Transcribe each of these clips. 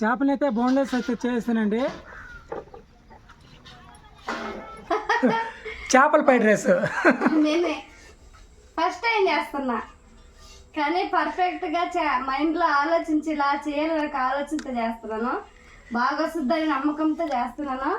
చేపలైతే boneless అయితే చేసానండి చేపల ఫ్రైడ్ రైస్. నేనే. ఫస్ట్ టైం చేస్తున్నా. కానీ పర్ఫెక్ట్గా చే మైండ్లో ఆలోచించి ఇలా చేయాలి ఆలోచనతో చేస్తున్నాను. బాగా వస్తుందని నమ్మకంతో చేస్తున్నాను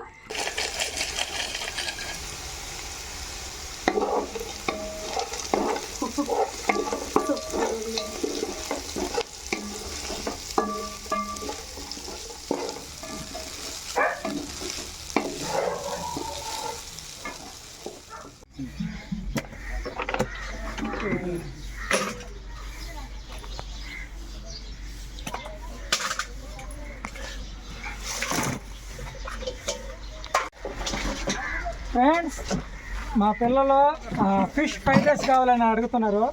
ఫ్రెండ్స్ మా పిల్లలు ఫిష్ ఫ్రైడ్ రైస్ కావాలని అడుగుతున్నారు.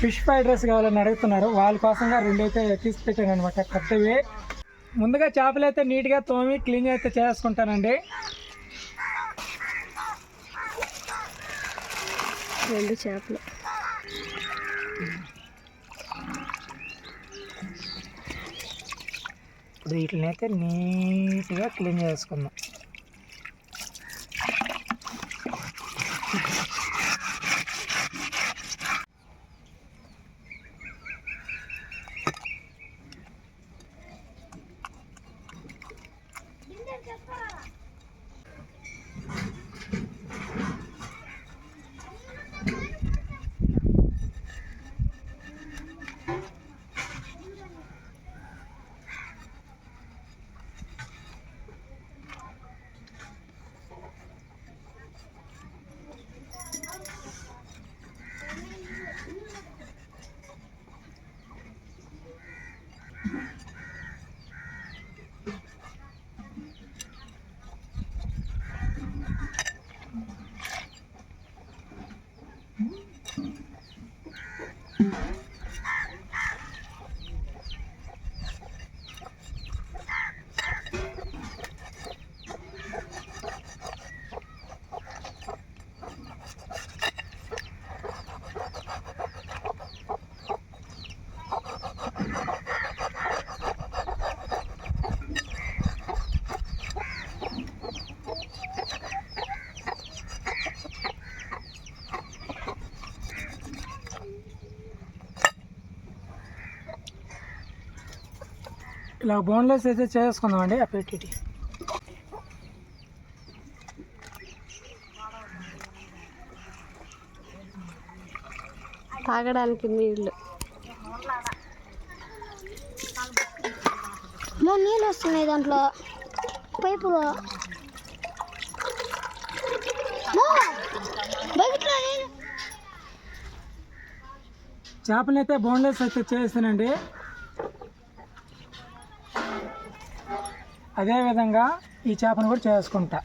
ఫిష్ ఫ్రైడ్ రైస్ కావాలని అడుగుతున్నారు. వాళ్ళ కోసంగా రెండైతే తీసి పెట్టాను అనమాట పెద్దవి. ముందుగా చేపలు అయితే నీట్గా తోమి క్లీన్ అయితే చేసుకుంటానండి. రెండు చేపలు. ఇప్పుడు వీటిని అయితే నీట్గా క్లీన్ చేసుకుందాం. ఇలా బోన్లెస్ అయితే చేసుకుందామండి ఆ పెట్టి తాగడానికి నీళ్ళు. నీళ్ళు వస్తున్నాయి దాంట్లో. పైపులో. బకెట్లో నీళ్ళు చేపలు అయితే బోన్లెస్ అయితే చేసానండి అదేవిధంగా ఈ చేపను కూడా చేసుకుంటా.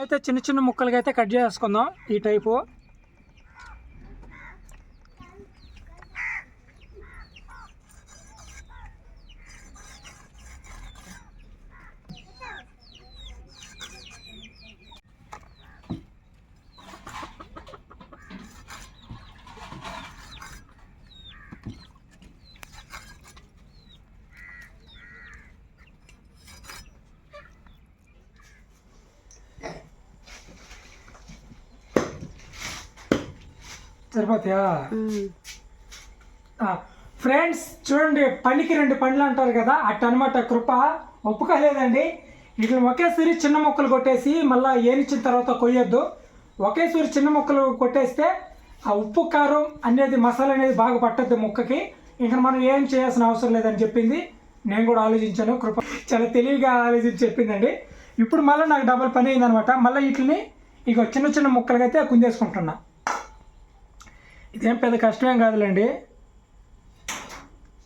అయితే చిన్న చిన్న ముక్కలుగా అయితే కట్ చేసుకుందాం ఈ టైపు. సరిపోతాయా ఫ్రెండ్స్ చూడండి పనికి రెండు పండ్లు అంటారు కదా అట్ట అనమాట కృప. ఒప్పుకోలేదండి. వీటిని ఒకేసారి చిన్న ముక్కలు కొట్టేసి మళ్ళీ ఏనిచ్చిన తర్వాత కొయ్యొద్దు. ఒకేసారి చిన్న ముక్కలు కొట్టేస్తే ఆ ఉప్పు కారం అనేది మసాలా అనేది బాగా పట్టద్దు ముక్కకి. ఇంకా మనం ఏం చేయాల్సిన అవసరం లేదని చెప్పింది. నేను కూడా ఆలోచించాను. కృప చాలా తెలివిగా ఆలోచించి చెప్పిందండి. ఇప్పుడు మళ్ళీ నాకు డబల్ పని అయిందనమాట. మళ్ళీ వీటిని ఇక చిన్న చిన్న ముక్కలుగా అయితే కుందేసుకుంటున్నా. ఇదేం పెద్ద కష్టమేం కాదులేండి.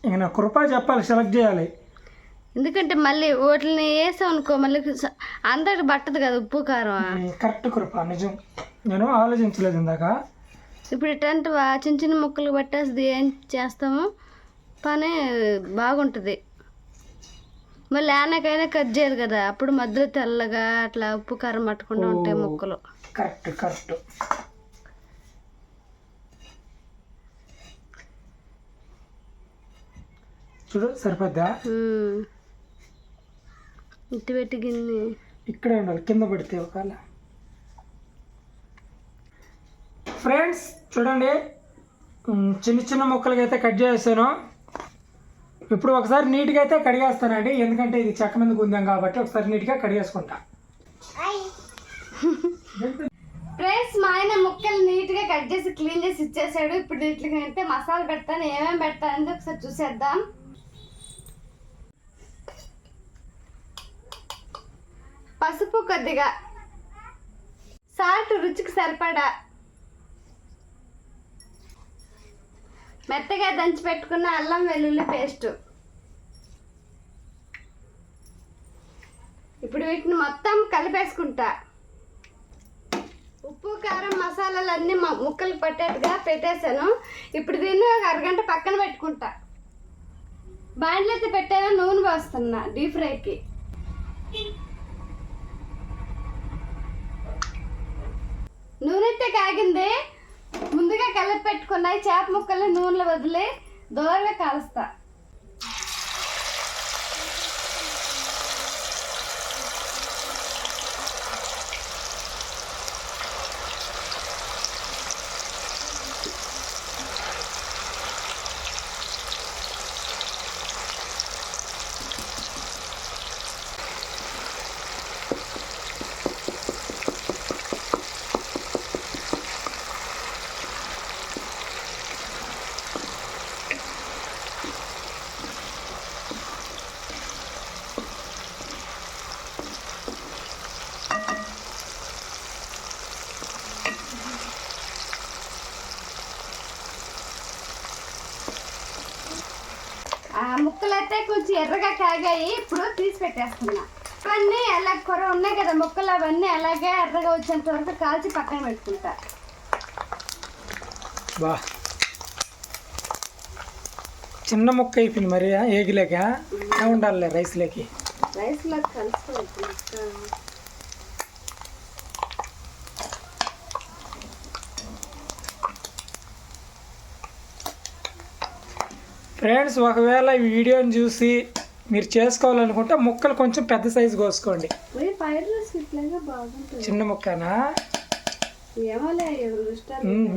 ఇంక నా కృప చెప్పాలి సెలెక్ట్ చేయాలి. ఎందుకంటే మళ్ళీ వాటిని వేసాం అనుకో మళ్ళీ అందరికి పట్టదు కదా ఉప్పు కారం. కరెక్ట్ కృప నిజం. నేను ఆలోచించలేదు ఇందాక. ఇప్పుడు ఇట్లాంటి చిన్న చిన్న ముక్కలు పట్టేసి ఏం చేస్తాము? పని బాగుంటుంది. మళ్ళీ ఆనకైనా కట్ చేయదు కదా అప్పుడు మధ్యలో తెల్లగా అట్లా ఉప్పు కారం పట్టకుండా ఉంటాయి ముక్కలు. Correct correct. చూడు సరిపోద్దా. ఇటు పెట్టి గిన్నె. ఇక్కడే ఉండాలి కింద పడితే ఒకవేళ. ఫ్రెండ్స్ చూడండి. చిన్న చిన్న ముక్కలకి అయితే కట్ చేసాను ఇప్పుడు ఒకసారి నీట్గా అయితే కడిగేస్తానండి. ఎందుకంటే ఇది చెక్క మీద గుందాం కాబట్టి ఒకసారి నీట్గా కడిగేసుకుంటా. ఫ్రెండ్స్ మా ఆయన ముక్కలు నీట్గా కట్ చేసి క్లీన్ చేసి ఇచ్చేసాడు. ఇప్పుడు వీటికి అంటే మసాలా పెడతాను ఏమేమి పెడతానని ఒకసారి చూసేద్దాం. పసుపు కొద్దిగా. సాల్ట్ రుచికి సరిపడా. మెత్తగా దంచి పెట్టుకున్న అల్లం వెల్లుల్లి పేస్ట్. ఇప్పుడు వీటిని మొత్తం కలిపేసుకుంటా. ఉప్పు కారం మసాలాలు అన్నీ ముక్కలు పట్టేట్టుగా పెట్టేశాను. ఇప్పుడు దీన్ని ఒక అరగంట పక్కన పెట్టుకుంటా. బాండ్లైతే అయితే పెట్టాను నూనె పోస్తున్నా డీప్ ఫ్రైకి. నూనె కాగింది. ముందుగా కలిపి పెట్టుకున్నాయి. చేప ముక్కల్ని నూనెలో వదిలి దోరగా కాలుస్తా ఆ ముక్కలు అయితే కొంచెం కాగాయి ఇప్పుడు తీసి పెట్టేస్తున్నా. అవన్నీ అలా కూర ఉన్నాయి కదా ముక్కలు అవన్నీ అలాగే ఎర్రగా వచ్చేంత వరకు కాల్చి పక్కన పెట్టుకుంటా. బా. చిన్న ముక్క అయిపోయింది మరి ఏగిలేక? ఉండాలి రైస్లోకి? రైస్లో కలుసుకోవచ్చు ముక్క. ఫ్రెండ్స్ ఒకవేళ ఈ వీడియోని చూసి మీరు చేసుకోవాలనుకుంటే ముక్కలు కొంచెం పెద్ద సైజు కోసుకోండి. చిన్న ముక్కనా?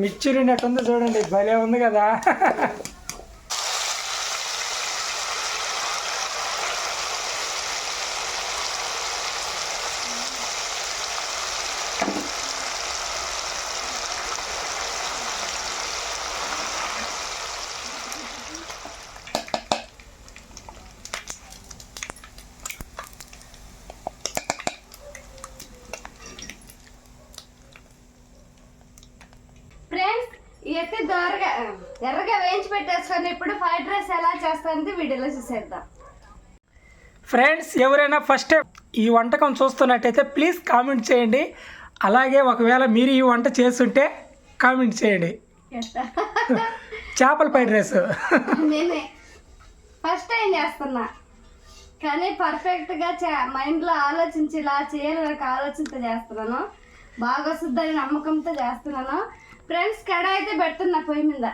మిర్చి ఉన్నట్టుంది చూడండి భలే ఉంది కదా ఫ్రెండ్స్ ఇవైతే దోరగా ఎర్రగా వేయించి పెట్టేసుకొని ఇప్పుడు ఫ్రైడ్ రైస్ ఎలా చేస్తానది వీడియోలో చూసేద్దాం. ఫ్రెండ్స్ ఎవరైనా ఫస్ట్ ఈ వంటకం చూస్తున్నట్టయితే ప్లీజ్ కామెంట్ చేయండి. అలాగే ఒకవేళ మీరు ఈ వంట చేస్తుంటే కామెంట్ చేయండి. చేపల ఫ్రైడ్ రైస్. నేనే. ఫస్ట్ టైం చేస్తున్నా. కానీ పర్ఫెక్ట్గా చే మైండ్లో ఆలోచించి ఇలా చేయాలి నాకు ఆలోచనతో చేస్తున్నాను. బాగా వస్తుందని నమ్మకంతో చేస్తున్నాను. ఫ్రెండ్స్ కడాయి అయితే పెడుతున్నా పొయ్యి మీద.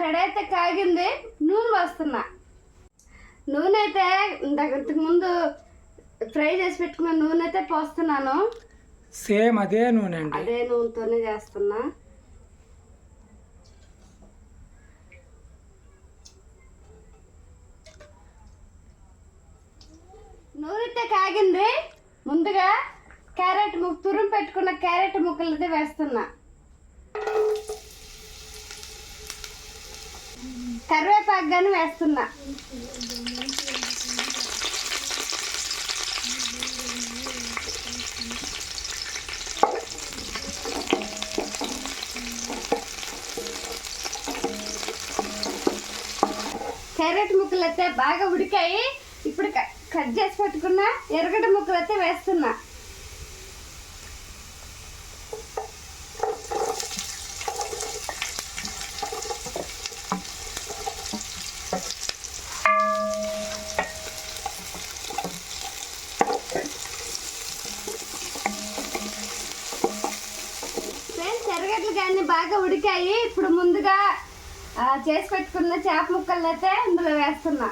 కడాయి అయితే కాగింది నూనె పోస్తున్నా. నూనె అయితే ఇంతకు ఇంతకు ముందు ఫ్రై చేసి పెట్టుకున్న నూనె అయితే పోస్తున్నాను. సేమ్ అదే నూనె అండి. అదే నూనెతోనే చేస్తున్నా. నూనెతే కాగింది ముందుగా క్యారెట్ ముక్క తురుము పెట్టుకున్న క్యారెట్ ముక్కలు అయితే వేస్తున్నా. కరివేపాకు కానీ వేస్తున్నా. క్యారెట్ ముక్కలు అయితే బాగా ఉడికాయి. ఇప్పుడు కట్ చేసి పెట్టుకున్న ఎర్రగడ్డ ముక్కలు అయితే వేస్తున్నా ఫ్రెండ్స్ ఎర్రగడ్డలు కానీ బాగా ఉడికాయి. ఇప్పుడు ముందుగా చేసి పెట్టుకున్న చేప ముక్కలు అయితే ఇందులో వేస్తున్నా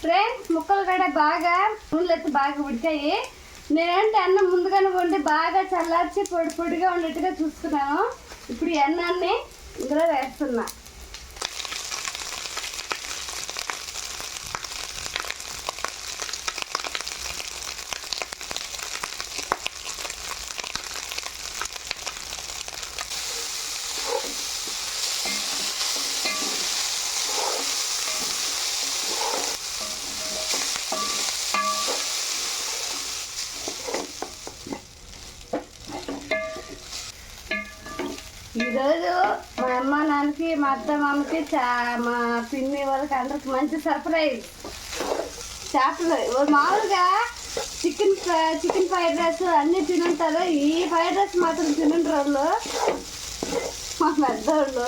ఫ్రెండ్స్ ముక్కలు కూడా బాగా నూనెలు అయితే బాగా ఉడికాయి. నేనంటే అన్నం ముందుగానే వండి బాగా చల్లార్చి పొడి పొడిగా ఉన్నట్టుగా చూసుకున్నాను. ఇప్పుడు ఈ అన్నాన్ని ఇందులో వేస్తున్నా ఈరోజు మా అమ్మ అత్తమ్మకి మా అత్త మామకి చా మా పిన్ని వాళ్ళకి అందరికి మంచి సర్ప్రైజ్. చేపలు మామూలుగా chicken fry- chicken fried rice అన్నీ తినుంటారు. ఈ ఫ్రైడ్ రైస్ మాత్రం తినుంటారు వాళ్ళు. మా పెద్దవాళ్ళు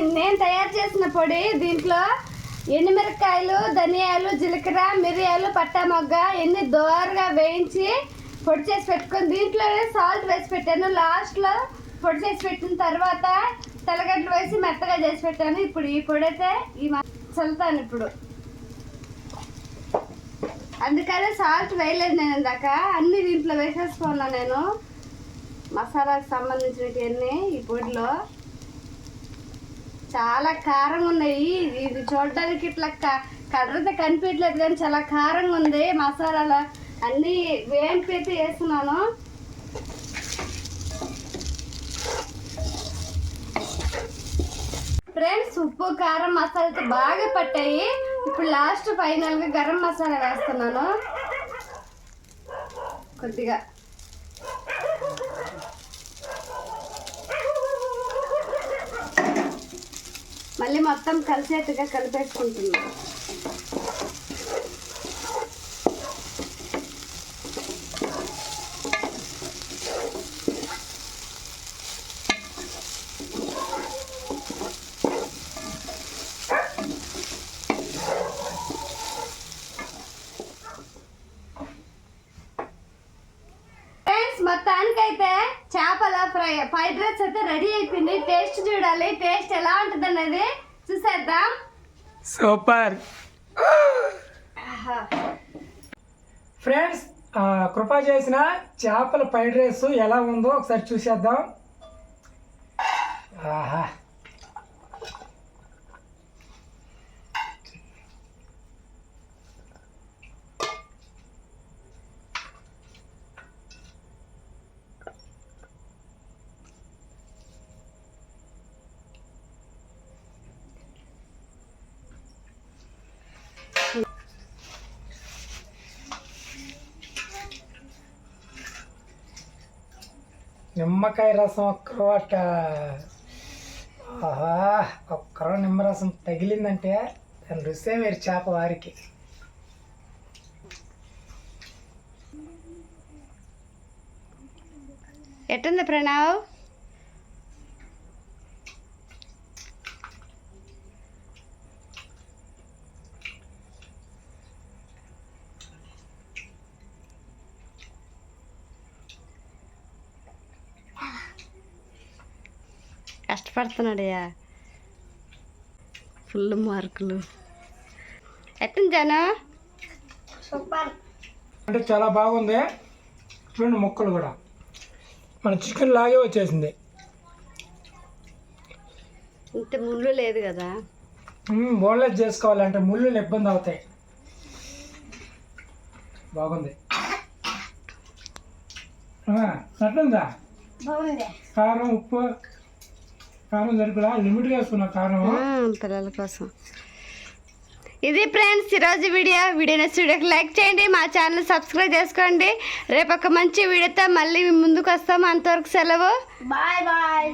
నేను తయారు చేసిన పొడి దీంట్లో ఎండుమిరపకాయలు ధనియాలు జీలకర్ర మిరియాలు పట్టా మొగ్గ ఎన్ని దోరగా వేయించి పొడి చేసి పెట్టుకొని దీంట్లోనే సాల్ట్ వేసి పెట్టాను. లాస్ట్లో పొడి చేసి పెట్టిన తర్వాత తెల్లగడ్డలు వేసి మెత్తగా చేసి పెట్టాను. ఇప్పుడు ఈ పొడి అయితే ఈ చల్లుతాను ఇప్పుడు. అందుకనే సాల్ట్ వేయలేదు నేను ఇందాక. అన్ని దీంట్లో వేసేసుకున్నా నేను? మసాలాకు సంబంధించినవన్నీ ఈ పొడిలో. చాలా కారంగా ఉన్నాయి. ఇది చూడడానికి ఇట్లా కర్రతో కనిపించట్లేదు కానీ చాలా కారంగా ఉంది. మసాలాలో అన్నీ వేంపి వేస్తున్నాను. ఫ్రెండ్స్ ఉప్పు కారం మసాలాతో బాగా పట్టాయి. ఇప్పుడు లాస్ట్ ఫైనల్గా గరం మసాలా వేస్తున్నాను. కొద్దిగా. మళ్ళీ మొత్తం కలిసేట్టుగా కలిపేసుకుంటున్నాను ఫ్రెండ్స్ మొత్తానికైతే చేపల ఫ్రై ఫ్రైడ్ రైస్ అయితే రెడీ అయిపోయింది. టేస్ట్ చూడాలి. టేస్ట్ ఎలా ఉంటుంది అనేది చూసేద్దాం. సూపర్. ఆహా. ఫ్రెండ్స్ ఆ, కృప చేసిన చేపల ఫ్రైడ్ రైస్ ఎలా ఉందో ఒకసారి చూసేద్దాం. ఆహా. నిమ్మకాయ రసం ఒక్కరోట. ఆహా ఒక్కరో నిమ్మరసం తగిలిందంటే దాని రుసే మీరు చేప వారికి. ఎట్టుంది ప్రణవ్? కష్టపడుతున్నాడయ్యా ఫుల్ మార్కులు. ఎట్టుంది జాను? సూపర్. అంటే చాలా బాగుంది. చూడండి ముక్కలు కూడా. మన చికెన్ లాగే వచ్చేసింది. ఇంత ముళ్ళు లేదు కదా. బోన్లెస్ చేసుకోవాలంటే ముళ్ళు ఇబ్బంది అవుతాయి. బాగుంది. అట్లుందా బాగుంది. కారం ఉప్పు. కారం వేసుకున్నా కారం పిల్లల కోసం. ఇది ఫ్రెండ్స్ ఈరోజు వీడియో. వీడియో నచ్చి లైక్ చేయండి మా ఛానల్ సబ్స్క్రైబ్ చేసుకోండి. రేపు ఒక మంచి వీడియోతో మళ్ళీ మీ ముందుకు వస్తాము అంతవరకు సెలవు. Bye bye.